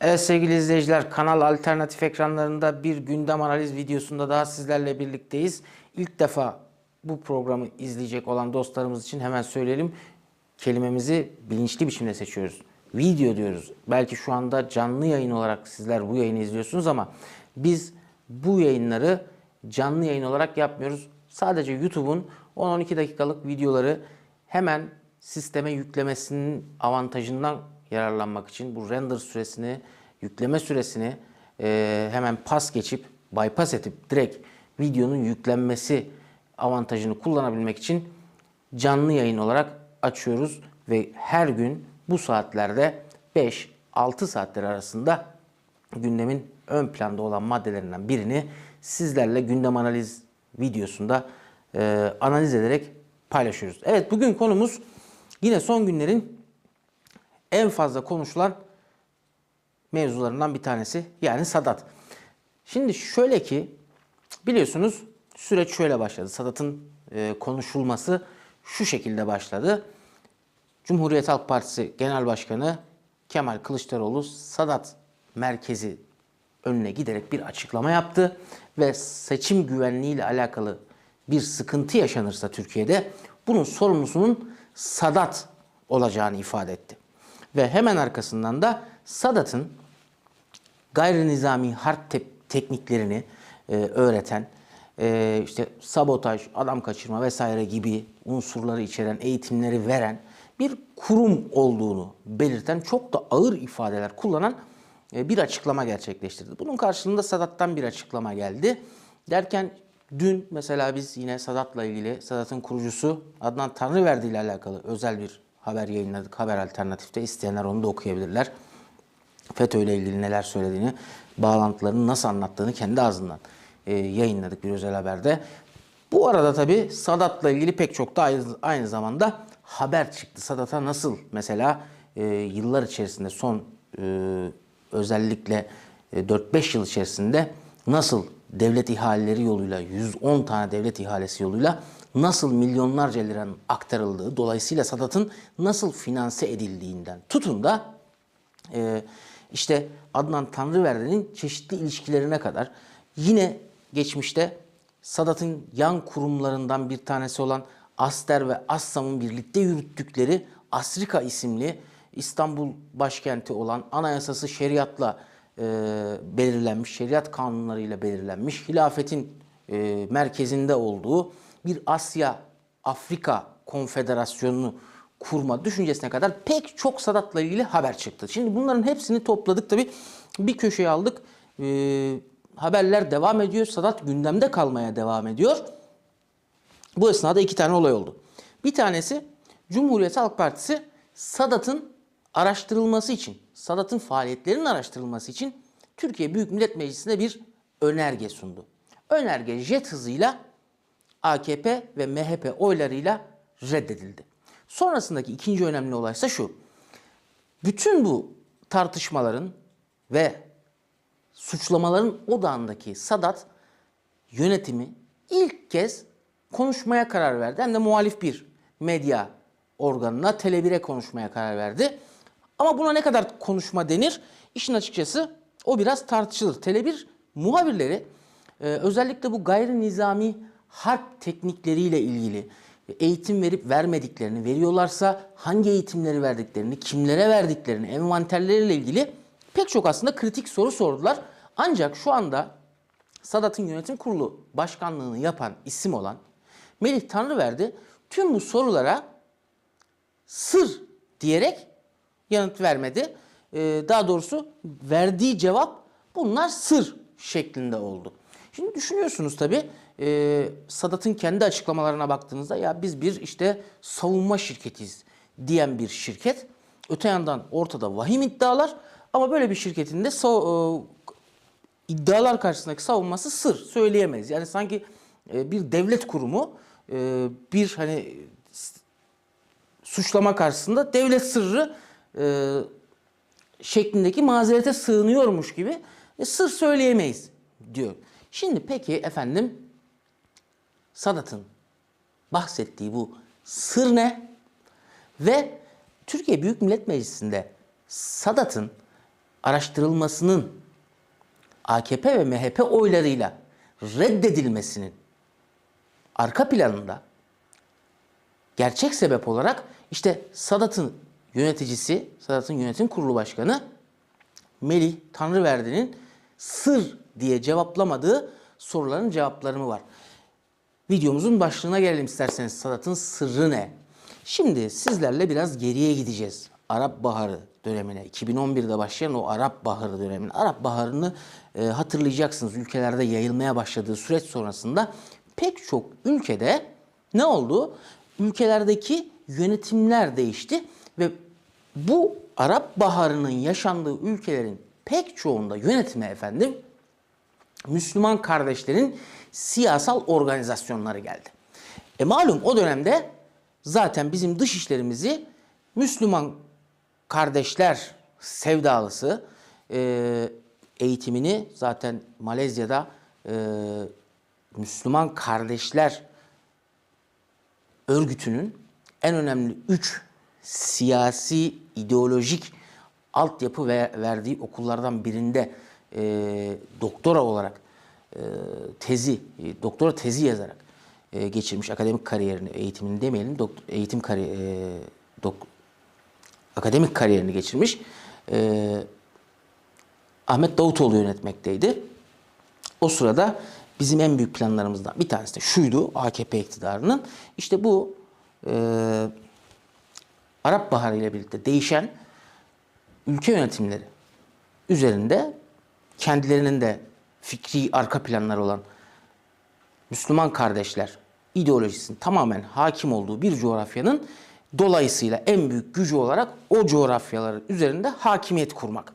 Evet sevgili izleyiciler kanal alternatif ekranlarında bir gündem analiz videosunda daha sizlerle birlikteyiz. İlk defa bu programı izleyecek olan dostlarımız için hemen söyleyelim. Kelimemizi bilinçli biçimde seçiyoruz. Video diyoruz. Belki şu anda canlı yayın olarak sizler bu yayını izliyorsunuz ama biz bu yayınları canlı yayın olarak yapmıyoruz. Sadece YouTube'un 10-12 dakikalık videoları hemen sisteme yüklemesinin avantajından yararlanmak için bu render süresini, yükleme süresini e, hemen pas geçip, bypass edip direkt videonun yüklenmesi avantajını kullanabilmek için canlı yayın olarak açıyoruz ve her gün bu saatlerde 5-6 saatler arasında gündemin ön planda olan maddelerinden birini sizlerle gündem analiz videosunda e, analiz ederek paylaşıyoruz. Evet bugün konumuz yine son günlerin en fazla konuşulan mevzularından bir tanesi yani Sadat. Şimdi şöyle ki biliyorsunuz süreç şöyle başladı. Sadat'ın e, konuşulması şu şekilde başladı. Cumhuriyet Halk Partisi Genel Başkanı Kemal Kılıçdaroğlu Sadat merkezi önüne giderek bir açıklama yaptı ve seçim güvenliği ile alakalı bir sıkıntı yaşanırsa Türkiye'de bunun sorumlusunun Sadat olacağını ifade etti. Ve hemen arkasından da Sadat'ın gayri nizami harp te- tekniklerini e, öğreten, e, işte sabotaj, adam kaçırma vesaire gibi unsurları içeren eğitimleri veren bir kurum olduğunu belirten çok da ağır ifadeler kullanan e, bir açıklama gerçekleştirdi. Bunun karşılığında Sadat'tan bir açıklama geldi. Derken dün mesela biz yine Sadat'la ilgili Sadat'ın kurucusu Adnan Tanrıverdi ile alakalı özel bir haber yayınladık. Haber Alternatif'te isteyenler onu da okuyabilirler. FETÖ ile ilgili neler söylediğini, bağlantılarını nasıl anlattığını kendi ağzından e, yayınladık bir özel haberde. Bu arada tabii Sadat'la ilgili pek çok da aynı, aynı zamanda haber çıktı. Sadat'a nasıl mesela e, yıllar içerisinde son e, özellikle e, 4-5 yıl içerisinde nasıl devlet ihaleleri yoluyla 110 tane devlet ihalesi yoluyla nasıl milyonlarca liranın aktarıldığı dolayısıyla Sadat'ın nasıl finanse edildiğinden. Tutun da ee, işte Adnan Tanrıverdi'nin çeşitli ilişkilerine kadar yine geçmişte Sadat'ın yan kurumlarından bir tanesi olan Aster ve Assam'ın birlikte yürüttükleri Asrika isimli İstanbul başkenti olan anayasası şeriatla e, belirlenmiş, şeriat kanunlarıyla belirlenmiş, hilafetin e, merkezinde olduğu bir Asya Afrika Konfederasyonu'nu kurma düşüncesine kadar pek çok Sadat'la ilgili haber çıktı. Şimdi bunların hepsini topladık tabi bir köşeye aldık. Ee, haberler devam ediyor. Sadat gündemde kalmaya devam ediyor. Bu esnada iki tane olay oldu. Bir tanesi Cumhuriyet Halk Partisi Sadat'ın araştırılması için, Sadat'ın faaliyetlerinin araştırılması için Türkiye Büyük Millet Meclisi'ne bir önerge sundu. Önerge jet hızıyla AKP ve MHP oylarıyla reddedildi. Sonrasındaki ikinci önemli olay ise şu. Bütün bu tartışmaların ve suçlamaların odağındaki Sadat yönetimi ilk kez konuşmaya karar verdi. Hem de muhalif bir medya organına Tele1'e konuşmaya karar verdi. Ama buna ne kadar konuşma denir? İşin açıkçası o biraz tartışılır. Tele1 muhabirleri e, özellikle bu gayri nizami harp teknikleriyle ilgili eğitim verip vermediklerini, veriyorlarsa hangi eğitimleri verdiklerini, kimlere verdiklerini, envanterleriyle ilgili pek çok aslında kritik soru sordular. Ancak şu anda Sadat'ın yönetim kurulu başkanlığını yapan isim olan Melih Tanrıverdi tüm bu sorulara sır diyerek yanıt vermedi. Ee, daha doğrusu verdiği cevap bunlar sır şeklinde oldu. Şimdi düşünüyorsunuz tabii e, Sadat'ın kendi açıklamalarına baktığınızda ya biz bir işte savunma şirketiyiz diyen bir şirket. Öte yandan ortada vahim iddialar ama böyle bir şirketin de sav- e, iddialar karşısındaki savunması sır söyleyemeyiz. Yani sanki e, bir devlet kurumu e, bir hani suçlama karşısında devlet sırrı e, şeklindeki mazerete sığınıyormuş gibi e, sır söyleyemeyiz diyor. Şimdi peki efendim Sadat'ın bahsettiği bu sır ne? Ve Türkiye Büyük Millet Meclisi'nde Sadat'ın araştırılmasının AKP ve MHP oylarıyla reddedilmesinin arka planında gerçek sebep olarak işte Sadat'ın yöneticisi, Sadat'ın yönetim kurulu başkanı Melih Tanrıverdi'nin sır diye cevaplamadığı soruların cevapları mı var? Videomuzun başlığına gelelim isterseniz. Sadat'ın sırrı ne? Şimdi sizlerle biraz geriye gideceğiz. Arap Baharı dönemine, 2011'de başlayan o Arap Baharı dönemine. Arap Baharı'nı e, hatırlayacaksınız. Ülkelerde yayılmaya başladığı süreç sonrasında pek çok ülkede ne oldu? Ülkelerdeki yönetimler değişti ve bu Arap Baharı'nın yaşandığı ülkelerin pek çoğunda yönetime efendim Müslüman kardeşlerin siyasal organizasyonları geldi. E malum o dönemde zaten bizim dış işlerimizi Müslüman kardeşler sevdalısı e, eğitimini zaten Malezya'da e, Müslüman kardeşler örgütünün en önemli üç siyasi ideolojik altyapı ve verdiği okullardan birinde e, doktora olarak e, tezi, e, doktora tezi yazarak e, geçirmiş akademik kariyerini, eğitimini demeyelim, doktor, eğitim kari, e, dok, akademik kariyerini geçirmiş. E, Ahmet Davutoğlu yönetmekteydi. O sırada bizim en büyük planlarımızdan bir tanesi de şuydu AKP iktidarının. İşte bu e, Arap Baharı ile birlikte değişen ülke yönetimleri üzerinde kendilerinin de fikri arka planları olan Müslüman kardeşler ideolojisinin tamamen hakim olduğu bir coğrafyanın dolayısıyla en büyük gücü olarak o coğrafyaların üzerinde hakimiyet kurmak.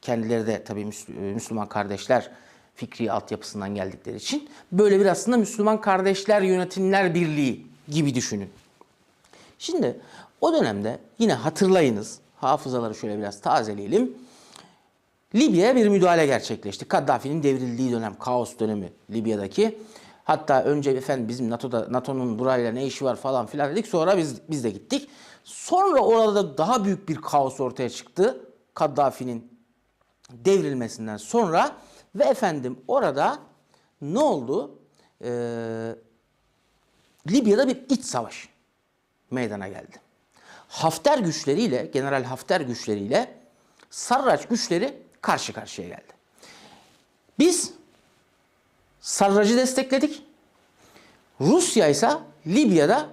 Kendileri de tabii Müsl- Müslüman kardeşler fikri altyapısından geldikleri için böyle bir aslında Müslüman kardeşler yönetimler birliği gibi düşünün. Şimdi o dönemde yine hatırlayınız, hafızaları şöyle biraz tazeleyelim. Libya'ya bir müdahale gerçekleşti. Kaddafi'nin devrildiği dönem, kaos dönemi Libya'daki. Hatta önce efendim bizim NATO'da NATO'nun burayla ne işi var falan filan dedik. Sonra biz biz de gittik. Sonra orada daha büyük bir kaos ortaya çıktı. Kaddafi'nin devrilmesinden sonra ve efendim orada ne oldu? Ee, Libya'da bir iç savaş meydana geldi. Hafter güçleriyle, General Hafter güçleriyle Sarraç güçleri karşı karşıya geldi. Biz Sarrac'ı destekledik. Rusya ise Libya'da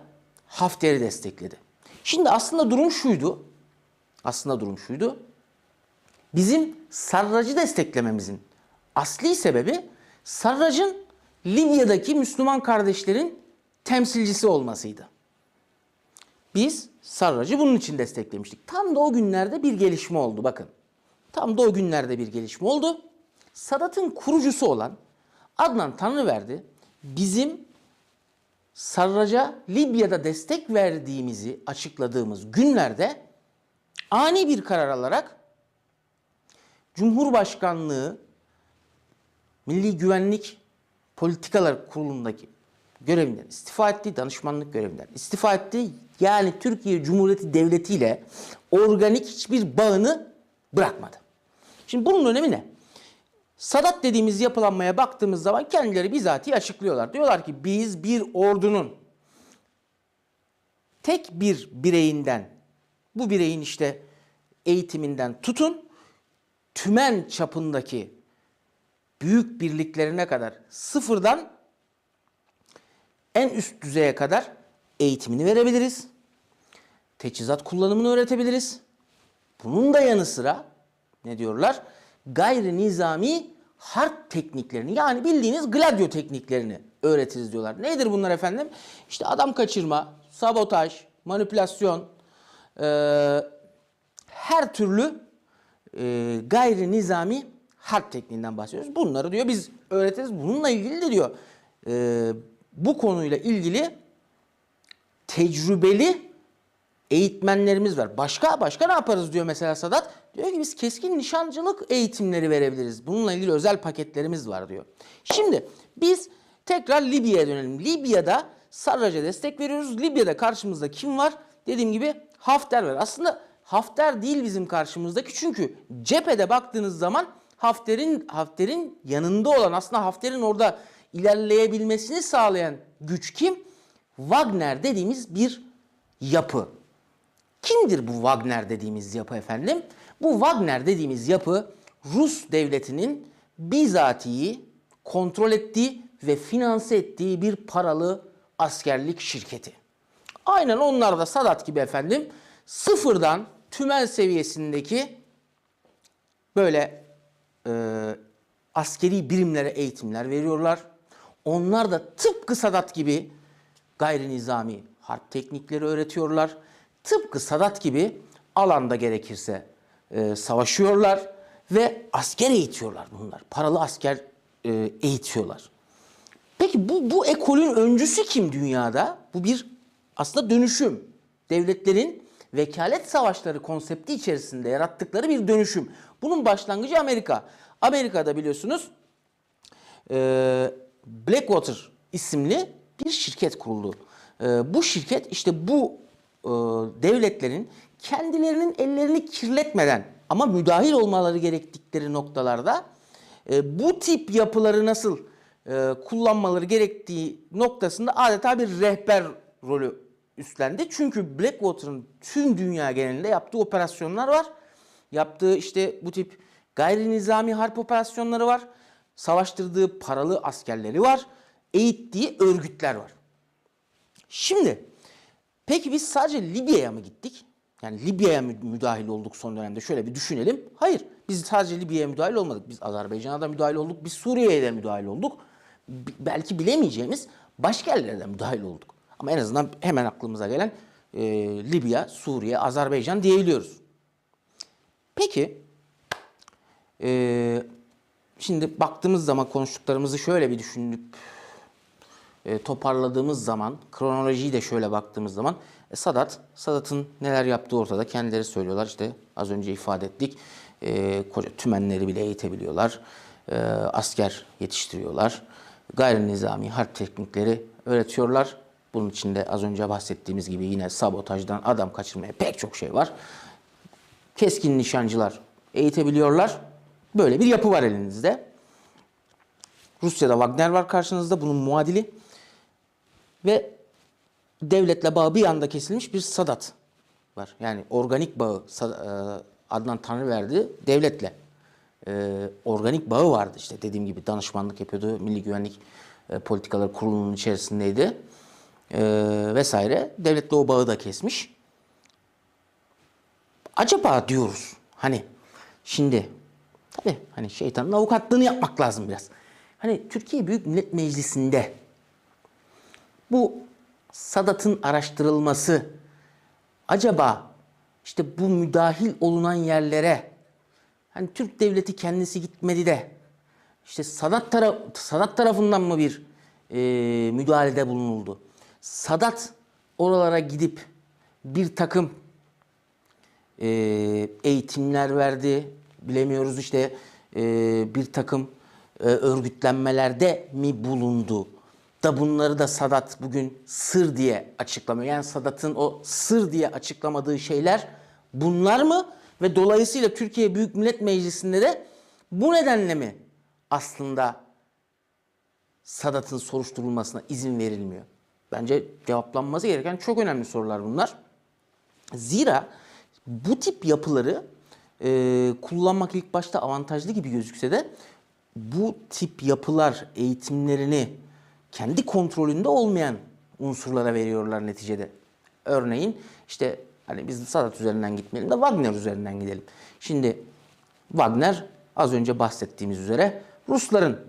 Hafter'i destekledi. Şimdi aslında durum şuydu. Aslında durum şuydu. Bizim Sarrac'ı desteklememizin asli sebebi Sarrac'ın Libya'daki Müslüman kardeşlerin temsilcisi olmasıydı. Biz Sarrac'ı bunun için desteklemiştik. Tam da o günlerde bir gelişme oldu bakın. Tam da o günlerde bir gelişme oldu. Sadat'ın kurucusu olan Adnan Tanrıverdi bizim Sarrac'a Libya'da destek verdiğimizi açıkladığımız günlerde ani bir karar alarak Cumhurbaşkanlığı Milli Güvenlik Politikalar Kurulu'ndaki görevinden istifa etti, danışmanlık görevinden istifa etti. Yani Türkiye Cumhuriyeti Devleti ile organik hiçbir bağını bırakmadı. Şimdi bunun önemi ne? Sadat dediğimiz yapılanmaya baktığımız zaman kendileri bizatihi açıklıyorlar. Diyorlar ki biz bir ordunun tek bir bireyinden, bu bireyin işte eğitiminden tutun, tümen çapındaki büyük birliklerine kadar sıfırdan en üst düzeye kadar eğitimini verebiliriz. Teçhizat kullanımını öğretebiliriz. Bunun da yanı sıra ne diyorlar? Gayri nizami harp tekniklerini yani bildiğiniz gladio tekniklerini öğretiriz diyorlar. Nedir bunlar efendim? İşte adam kaçırma, sabotaj, manipülasyon, e, her türlü e, gayri nizami harp tekniğinden bahsediyoruz. Bunları diyor biz öğretiriz. Bununla ilgili de diyor e, bu konuyla ilgili tecrübeli eğitmenlerimiz var. Başka başka ne yaparız diyor mesela Sadat. Diyor ki biz keskin nişancılık eğitimleri verebiliriz. Bununla ilgili özel paketlerimiz var diyor. Şimdi biz tekrar Libya'ya dönelim. Libya'da Sarrac'a destek veriyoruz. Libya'da karşımızda kim var? Dediğim gibi Hafter var. Aslında Hafter değil bizim karşımızdaki çünkü cephede baktığınız zaman Hafter'in Hafter'in yanında olan aslında Hafter'in orada ilerleyebilmesini sağlayan güç kim? Wagner dediğimiz bir yapı. Kimdir bu Wagner dediğimiz yapı efendim? Bu Wagner dediğimiz yapı Rus devletinin bizatihi kontrol ettiği ve finanse ettiği bir paralı askerlik şirketi. Aynen onlar da Sadat gibi efendim sıfırdan tümel seviyesindeki böyle e, askeri birimlere eğitimler veriyorlar. Onlar da tıpkı Sadat gibi gayri nizami harp teknikleri öğretiyorlar. Tıpkı Sadat gibi alanda gerekirse e, savaşıyorlar ve asker eğitiyorlar bunlar. Paralı asker e, eğitiyorlar. Peki bu, bu ekolün öncüsü kim dünyada? Bu bir aslında dönüşüm. Devletlerin vekalet savaşları konsepti içerisinde yarattıkları bir dönüşüm. Bunun başlangıcı Amerika. Amerika'da biliyorsunuz e, Blackwater isimli bir şirket kuruldu. E, bu şirket işte bu devletlerin kendilerinin ellerini kirletmeden ama müdahil olmaları gerektikleri noktalarda e, bu tip yapıları nasıl e, kullanmaları gerektiği noktasında adeta bir rehber rolü üstlendi. Çünkü Blackwater'ın tüm dünya genelinde yaptığı operasyonlar var. Yaptığı işte bu tip gayri nizami harp operasyonları var. Savaştırdığı paralı askerleri var. Eğittiği örgütler var. Şimdi peki biz sadece Libya'ya mı gittik? Yani Libya'ya müdahil olduk son dönemde? Şöyle bir düşünelim. Hayır. Biz sadece Libya'ya müdahil olmadık. Biz Azerbaycan'a da müdahil olduk. Biz Suriye'ye de müdahil olduk. B- belki bilemeyeceğimiz başka yerlere de müdahil olduk. Ama en azından hemen aklımıza gelen e, Libya, Suriye, Azerbaycan diyebiliyoruz. Peki e, şimdi baktığımız zaman konuştuklarımızı şöyle bir düşünüp e, toparladığımız zaman, kronolojiyi de şöyle baktığımız zaman e, Sadat, Sadat'ın neler yaptığı ortada. Kendileri söylüyorlar işte az önce ifade ettik. E, koca tümenleri bile eğitebiliyorlar. E, asker yetiştiriyorlar. Gayri nizami harp teknikleri öğretiyorlar. Bunun içinde az önce bahsettiğimiz gibi yine sabotajdan adam kaçırmaya pek çok şey var. Keskin nişancılar eğitebiliyorlar. Böyle bir yapı var elinizde. Rusya'da Wagner var karşınızda bunun muadili. Ve devletle bağı bir anda kesilmiş bir Sadat var. Yani organik bağı e, Adnan Tanrıverdi devletle e, organik bağı vardı işte dediğim gibi danışmanlık yapıyordu. Milli Güvenlik e, Politikaları Kurulu'nun içerisindeydi. E, vesaire. Devletle o bağı da kesmiş. Acaba diyoruz hani şimdi tabii hani şeytanın avukatlığını yapmak lazım biraz. Hani Türkiye Büyük Millet Meclisi'nde bu Sadat'ın araştırılması acaba işte bu müdahil olunan yerlere hani Türk devleti kendisi gitmedi de işte Sadat, tara Sadat tarafından mı bir e, müdahalede bulunuldu? Sadat oralara gidip bir takım e, eğitimler verdi. Bilemiyoruz işte e, bir takım e, örgütlenmelerde mi bulundu? Da bunları da Sadat bugün sır diye açıklamıyor. Yani Sadat'ın o sır diye açıklamadığı şeyler bunlar mı? Ve dolayısıyla Türkiye Büyük Millet Meclisi'nde de bu nedenle mi aslında Sadat'ın soruşturulmasına izin verilmiyor? Bence cevaplanması gereken çok önemli sorular bunlar. Zira bu tip yapıları e, kullanmak ilk başta avantajlı gibi gözükse de bu tip yapılar eğitimlerini kendi kontrolünde olmayan unsurlara veriyorlar neticede. Örneğin işte hani biz Sadat üzerinden gitmeyelim de Wagner üzerinden gidelim. Şimdi Wagner az önce bahsettiğimiz üzere Rusların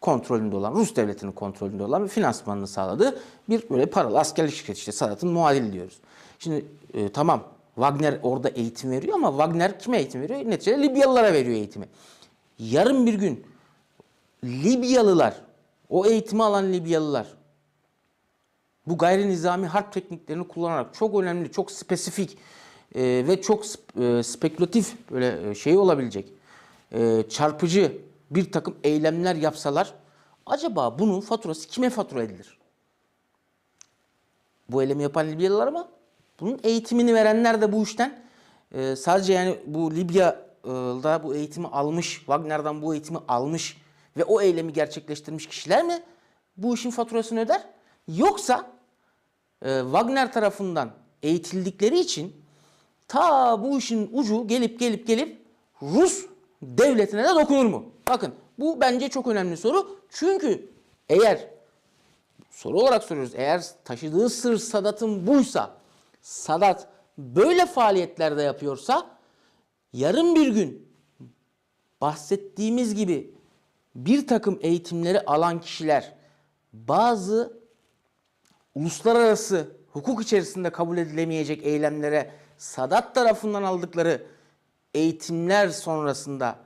kontrolünde olan, Rus devletinin kontrolünde olan ve finansmanını sağladığı bir böyle paralı askerlik şirketi işte Sadat'ın muadili diyoruz. Şimdi e, tamam Wagner orada eğitim veriyor ama Wagner kime eğitim veriyor? Neticede Libyalılara veriyor eğitimi. Yarın bir gün Libyalılar, o eğitimi alan Libyalılar bu gayri nizami harp tekniklerini kullanarak çok önemli, çok spesifik e, ve çok e, spekülatif böyle e, şey olabilecek, e, çarpıcı bir takım eylemler yapsalar acaba bunun faturası kime fatura edilir? Bu eylemi yapan Libyalılar mı? Bunun eğitimini verenler de bu işten e, sadece yani bu Libya'da bu eğitimi almış, Wagner'dan bu eğitimi almış ve o eylemi gerçekleştirmiş kişiler mi bu işin faturasını öder? Yoksa e, Wagner tarafından eğitildikleri için ta bu işin ucu gelip gelip gelip Rus devletine de dokunur mu? Bakın bu bence çok önemli soru. Çünkü eğer soru olarak soruyoruz. Eğer taşıdığı sır Sadat'ın buysa, Sadat böyle faaliyetlerde yapıyorsa yarın bir gün bahsettiğimiz gibi bir takım eğitimleri alan kişiler bazı uluslararası hukuk içerisinde kabul edilemeyecek eylemlere Sadat tarafından aldıkları eğitimler sonrasında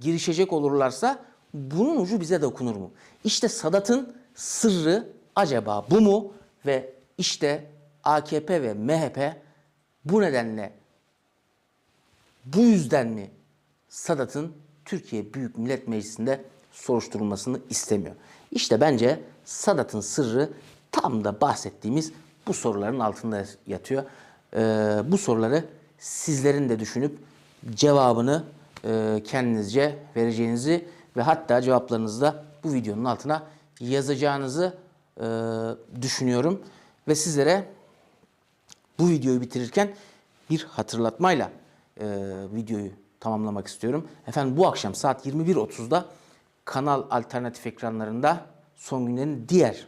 girişecek olurlarsa bunun ucu bize dokunur mu? İşte Sadat'ın sırrı acaba bu mu? Ve işte AKP ve MHP bu nedenle bu yüzden mi Sadat'ın Türkiye Büyük Millet Meclisi'nde soruşturulmasını istemiyor? İşte bence Sadat'ın sırrı tam da bahsettiğimiz bu soruların altında yatıyor. Ee, bu soruları sizlerin de düşünüp cevabını e, kendinizce vereceğinizi ve hatta cevaplarınızı da bu videonun altına yazacağınızı e, düşünüyorum. Ve sizlere bu videoyu bitirirken bir hatırlatmayla e, videoyu tamamlamak istiyorum. Efendim bu akşam saat 21.30'da kanal alternatif ekranlarında son günlerin diğer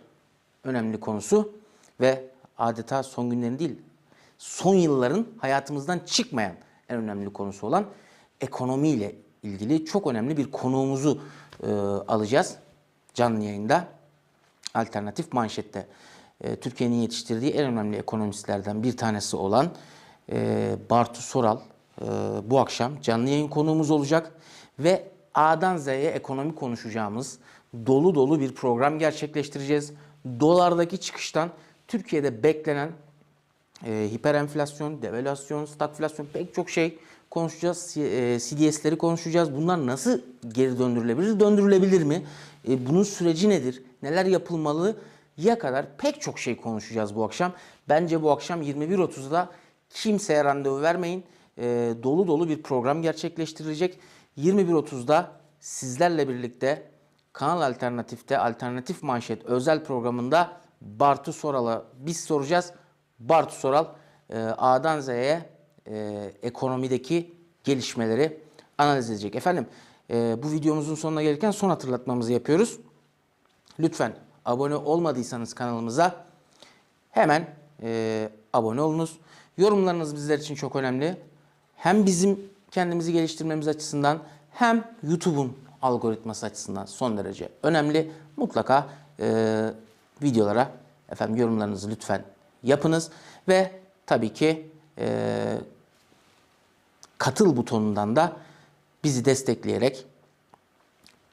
önemli konusu ve adeta son günlerin değil, son yılların hayatımızdan çıkmayan en önemli konusu olan ekonomiyle ilgili çok önemli bir konuğumuzu e, alacağız canlı yayında. Alternatif manşette. E, Türkiye'nin yetiştirdiği en önemli ekonomistlerden bir tanesi olan e, Bartu Soral e, bu akşam canlı yayın konuğumuz olacak ve A'dan Z'ye ekonomi konuşacağımız dolu dolu bir program gerçekleştireceğiz. Dolardaki çıkıştan Türkiye'de beklenen e, hiperenflasyon, devalüasyon, stagflasyon pek çok şey konuşacağız. E, CDS'leri konuşacağız. Bunlar nasıl geri döndürülebilir? Döndürülebilir mi? E, bunun süreci nedir? Neler yapılmalı? Ya kadar pek çok şey konuşacağız bu akşam. Bence bu akşam 21.30'da kimseye randevu vermeyin. E, dolu dolu bir program gerçekleştirilecek. 21.30'da sizlerle birlikte Kanal Alternatif'te Alternatif Manşet özel programında Bartu Soral'a biz soracağız. Bartu Soral e, A'dan Z'ye e, ekonomideki gelişmeleri analiz edecek. Efendim e, bu videomuzun sonuna gelirken son hatırlatmamızı yapıyoruz. Lütfen abone olmadıysanız kanalımıza hemen e, abone olunuz. Yorumlarınız bizler için çok önemli. Hem bizim kendimizi geliştirmemiz açısından hem YouTube'un algoritması açısından son derece önemli. Mutlaka e, videolara efendim yorumlarınızı lütfen yapınız ve tabii ki e, katıl butonundan da bizi destekleyerek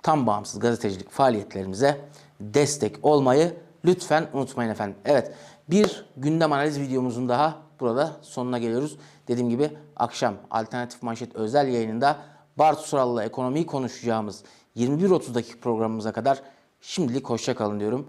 tam bağımsız gazetecilik faaliyetlerimize destek olmayı lütfen unutmayın efendim. Evet bir gündem analiz videomuzun daha burada sonuna geliyoruz. Dediğim gibi akşam Alternatif Manşet özel yayınında Bartu Sural'la ekonomiyi konuşacağımız 21.30'daki programımıza kadar şimdilik hoşça kalın diyorum.